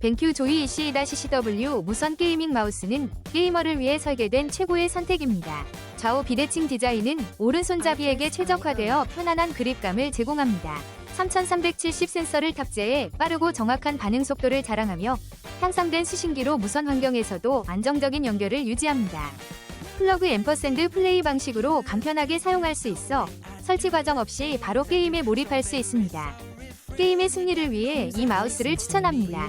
벤큐 조이 EC-CW 무선 게이밍 마우스는 게이머를 위해 설계된 최고의 선택입니다. 좌우 비대칭 디자인은 오른손잡이에게 최적화되어 편안한 그립감을 제공합니다. 3370 센서를 탑재해 빠르고 정확한 반응 속도를 자랑하며 향상된 수신기로 무선 환경에서도 안정적인 연결을 유지합니다. 플러그 앰퍼샌드 플레이 방식으로 간편하게 사용할 수 있어 설치 과정 없이 바로 게임에 몰입할 수 있습니다. 게임의 승리를 위해 이 마우스를 추천합니다.